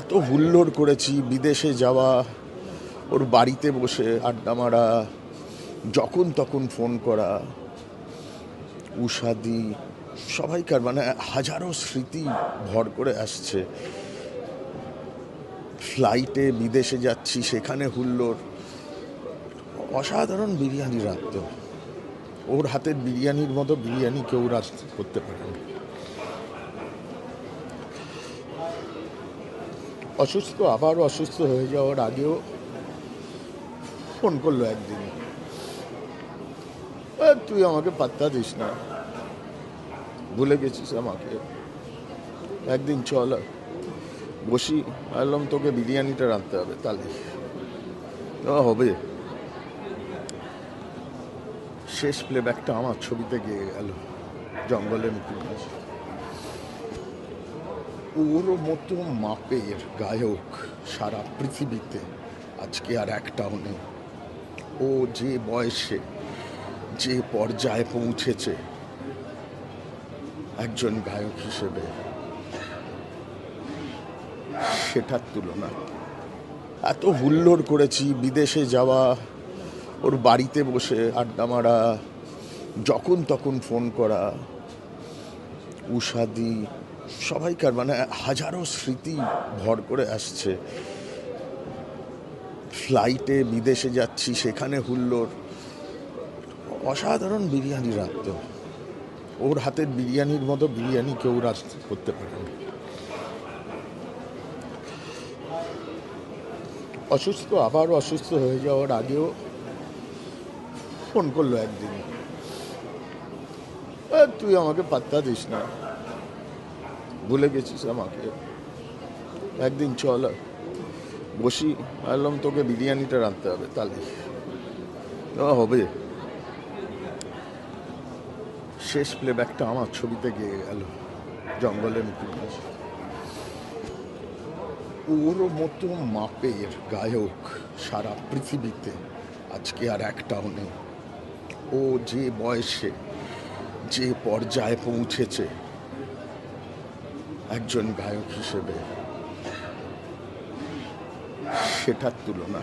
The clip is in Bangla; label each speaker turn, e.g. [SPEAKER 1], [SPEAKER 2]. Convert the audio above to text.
[SPEAKER 1] এত হুল্লোড় করেছি, বিদেশে যাওয়া, ওর বাড়িতে বসে আড্ডা মারা, যখন তখন ফোন করা উষাদি সবাইকার মানে হাজারো স্মৃতি ভর করে আসছে। ফ্লাইটে বিদেশে যাচ্ছি সেখানে হুল্লোড়। অসাধারণ বিরিয়ানি রাখত ওর হাতের বিরিয়ানির মতো বিরিয়ানি কেউ রাত করতে পারে না। অসুস্থ আবার অসুস্থ হয়ে যাওয়ার আগেও ফোন করল একদিন। "এ, তুই আমাকে পাত্তা দিস না। ভুলে গেছিস আমাকে। একদিন চল বসি বললাম তোকে বিরিয়ানিটা রাঁধতে হবে তাহলে। "ও, হবে। শেষ প্লেব্যাকটা আমার ছবিতে গিয়ে গেল জঙ্গলের মুখে ওর মতো মাপের গায়ক সারা পৃথিবীতে আজকে আর একটাও নেই। ও যে বয়সে যে পর্যায়ে পৌঁছেছে একজন গায়ক হিসেবে সেটার তুলনা। এত হুল্লোড় করেছি, বিদেশে যাওয়া, ওর বাড়িতে বসে আড্ডা মারা, যখন তখন ফোন করা, উষাদি, সবাইকার মানে হাজারো স্মৃতি ভর করে আসছে। ফ্লাইটে বিদেশে যাচ্ছি, সেখানে হুল্লোড়। অসাধারণ বিরিয়ানি রাখত ওর হাতের বিরিয়ানির মতো বিরিয়ানি কেউ রাত করতে পারে না অসুস্থ আবার অসুস্থ হয়ে যাওয়ার আগেও ফোন করল একদিন। "এ, তুই আমাকে পাত্তা দিস না। ভুলে গেছিস আমাকে। একদিন চল বসি। বললাম তোকে বিরিয়ানিটা রাঁধতে হবে তাহলে। "ও, হবে। শেষ প্লেব্যাকটা আমার ছবিতে গিয়ে গেল জঙ্গলের মুখে। ওর মতো মাপের গায়ক সারা পৃথিবীতে আজকে আর একটাও নেই। ও যে বয়সে, যে পর্যায়ে পৌঁছেছে, একজন গায়ক হিসেবে সেটার তুলনা।